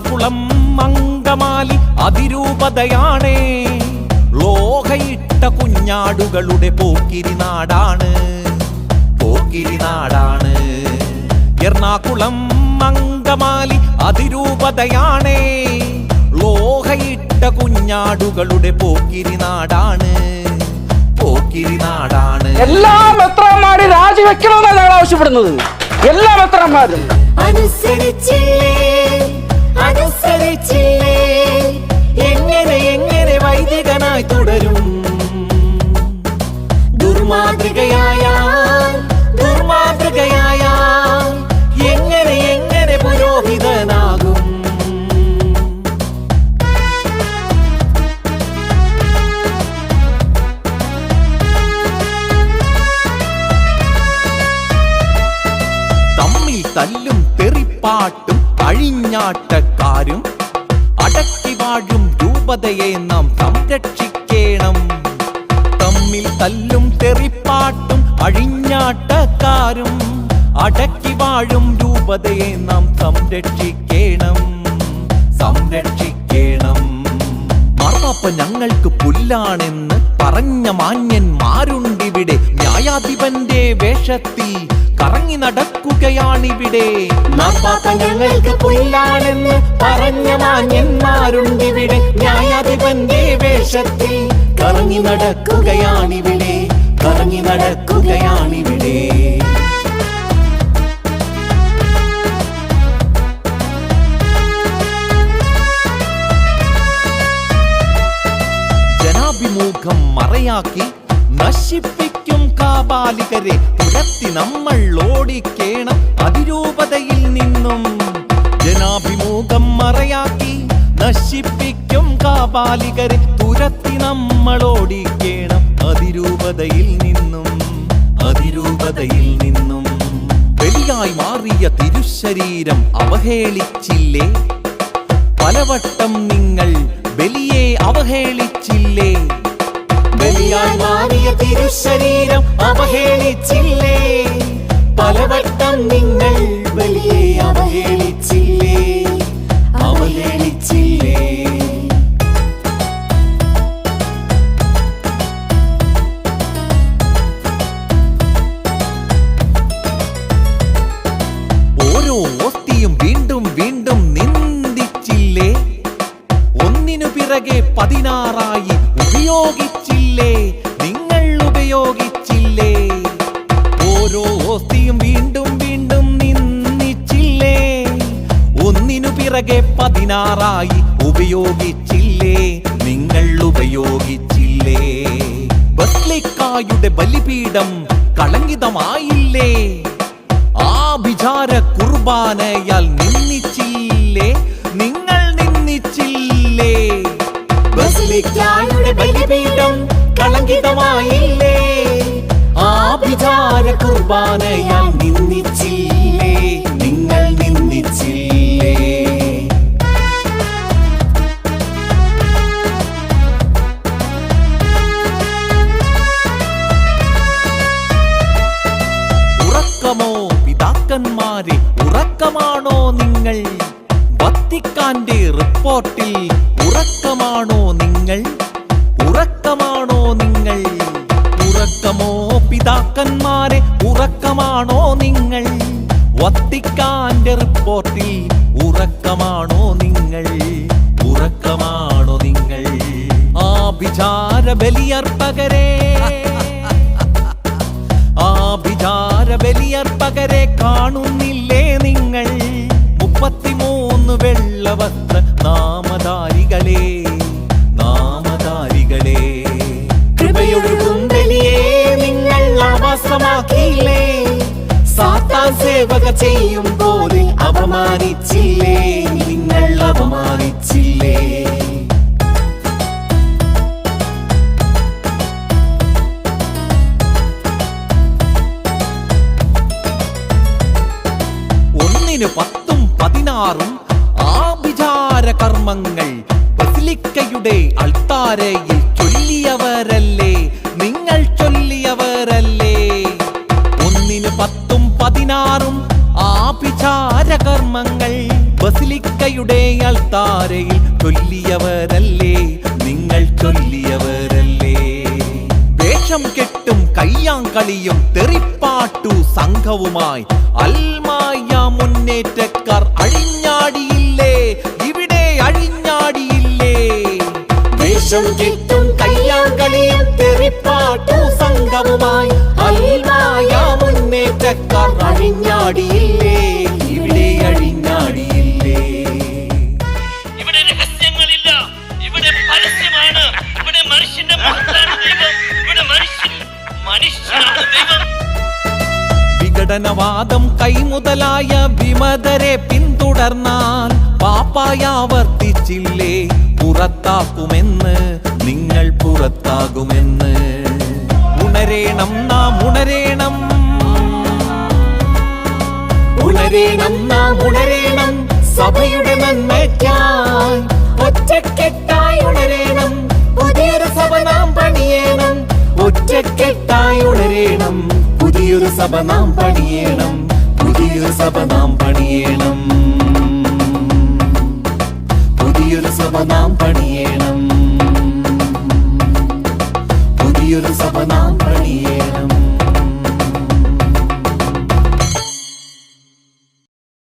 എറണാകുളം അങ്കമാലി അതിരൂപതയാണേ. ലോഹയിട്ട കുഞ്ഞാടുകളുടെ പോക്കിരി നാടാണ്. പോക്കിരി നാടാണ്. എറണാകുളം അങ്കമാലി അതിരൂപതയാണേ. ലോഹയിട്ട കുഞ്ഞാടുകളുടെ പോക്കിരി നാടാണ്. പോക്കിരി നാടാണ്. എല്ലാ മെത്രാന്മാരും രാജിവെക്കണമെന്നാണ് ഞങ്ങൾ ആവശ്യപ്പെടുന്നത് എല്ലാ മെത്രാന്മാരും അനുസരിച്ചില്ലേ? അനുസരിച്ചില്ലേ എങ്ങനെ എങ്ങനെ വൈദികനായി തുടരും? ദുർമാതൃകയായ ദുർമാതൃകയായ എങ്ങനെ എങ്ങനെ പുരോഹിതനാകും? തമ്മിൽ തല്ലും തെറിപ്പാട്ടും അഴിഞ്ഞാട്ടക്കാരും അടക്കി വാഴും രൂപതയെ നാം സംരക്ഷിക്കേണം. തമ്മിൽ തല്ലും തെറിപ്പാട്ടും അഴിഞ്ഞാട്ടക്കാരും അടക്കി വാഴും രൂപതയെ നാം സംരക്ഷിക്കണം. സംരക്ഷിക്കണം മാർപ്പാപ്പ ഞങ്ങൾക്ക് പുല്ലാണെന്ന് പറഞ്ഞ മാന്യന്മാരുണ്ടിവിടെ ന്യായാധിപന്റെ വേഷത്തിൽ കറങ്ങി നടക്കുകയാണിവിടെ. ഞങ്ങൾക്ക് പുല്ലാണെന്ന് പറഞ്ഞ മാന്യന്മാരുണ്ടിവിടെ ന്യായാധിപന്റെ വേഷത്തിൽ കറങ്ങി നടക്കുകയാണിവിടെ. കറങ്ങി നടക്കുകയാണിവിടെ. മറയാക്കി നശിപ്പിക്കും കാബാലികരെ. തുരത്തി നമ്മൾ ഓടിക്കേണം അതിരൂപതയിൽ നിന്നും. ജനാഭിമുഖം മറയാക്കി നശിപ്പിക്കും കാപാലികരെ തുരത്തി നമ്മൾ ഓടിക്കേണം അതിരൂപതയിൽ നിന്നും. അതിരൂപതയിൽ നിന്നും. വലിയായി മാറിയ തിരുശരീരം അവഹേളിച്ചില്ലേ? പലവട്ടം നിങ്ങൾ ബലിയെ അവഹേളിച്ചില്ലേ? ബലിയായി മാറിയ തിരുശരീരം അവഹേളിച്ചില്ലേ? പലവട്ടം നിങ്ങൾ പിറകെ പതിനാറായി. ഉപയോഗിച്ചില്ലേ? നിങ്ങൾ ഉപയോഗിച്ചില്ലേ? ബസ്ലിക്കായുടെ ബലിപീഠം കളങ്കിതമായില്ലേ? ആഭിചാര കുർബാനയാൽ നിന്നിച്ചില്ലേ നിങ്ങൾ നിന്നിച്ചില്ലേ ബസ്ലിക്കായുടെ ബലിപീഠം കളങ്കിതമായില്ലേ? ആഭിചാര കുർബാനയാൽ നിന്ദിച്ചില്ലേ? വത്തിക്കാന്റെ റിപ്പോർട്ടിൽ ഉറക്കമാണോ നിങ്ങൾ? ഉറക്കമാണോ നിങ്ങൾ? ഉറക്കമോ പിതാക്കന്മാരെ ഉറക്കമാണോ നിങ്ങൾ? വത്തിക്കാന്റെ റിപ്പോർട്ടിൽ ഉറക്കമാണോ നിങ്ങൾ? ഉറക്കമാണോ നിങ്ങൾ? ആഭിചാര ബലിയർപ്പകരെ ആഭിചാര ബലിയർപ്പകരെ കാണുന്നില്ലേ ആവാസമാക്കിയില്ലേ സാത്താൻ സേവക ചെയ്യും പോലെ അപമാനിച്ചില്ലേ? നിങ്ങൾ അപമാനിച്ചില്ലേ? ഒന്നിന് പത്തും പതിനാറും ആഭിചാര കർമ്മങ്ങൾ ബസിലിക്കയുടെ അൾത്താരയിൽ ചൊല്ലിയവരല്ലേ പതിനാറും ആഭിചാര കർമ്മങ്ങൾ ബസിലിക്കയുടെ അൾത്താരയിൽ ചൊല്ലിയവരല്ലേ നിങ്ങൾ ചൊല്ലിയവരല്ലേ. വേഷം കെട്ടും കയ്യാങ്കളിയും തെറിപ്പാട്ടു സംഘവുമായി അൽമായ മുന്നേറ്റക്കാർ അഴിഞ്ഞാടിയില്ലേ ഇവിടെ അഴിഞ്ഞാടിയില്ലേ. വേഷം കെട്ടും കയ്യാങ്കളിയും തെറിപ്പാട്ടു മുന്നേറ്റക്കാർ അഴിഞ്ഞാടിയില്ലേ? ഇവിടെ അഴിഞ്ഞാടിയില്ലേ? ഇവിടെ രഹസ്യങ്ങളില്ല. ഇവിടെ പരസ്യമാണ്. ഇവിടെ മനുഷ്യന്റെ ദൈവം. ഇവിടെ മനുഷ്യൻ മനുഷ്യനാണ് ദൈവം. വിഘടനവാദം കൈമുതലായ വിമതരെ പിന്തുടർന്നാൽ പാപ്പായാവർത്തിച്ചില്ലേ പുറത്താക്കുമെന്ന് നിങ്ങൾ പുറത്താകുമെന്ന്. ഉണരേണം നാം ഉണരേണം. ഉണരേണം നാം ഉണരേണം സഭയുടെ നന്മയ്ക്കായി. ഒറ്റക്കെട്ടായി ഉണരേണം പുതിയൊരു സഭ നാം പണിയേണം. ഒറ്റക്കെട്ടായി ഉണരേണം പുതിയൊരു സഭ നാം പണിയേണം പുതിയൊരു സഭ നാം പണിയേണം. പുതിയൊരു സഭ നാം പണിയണം.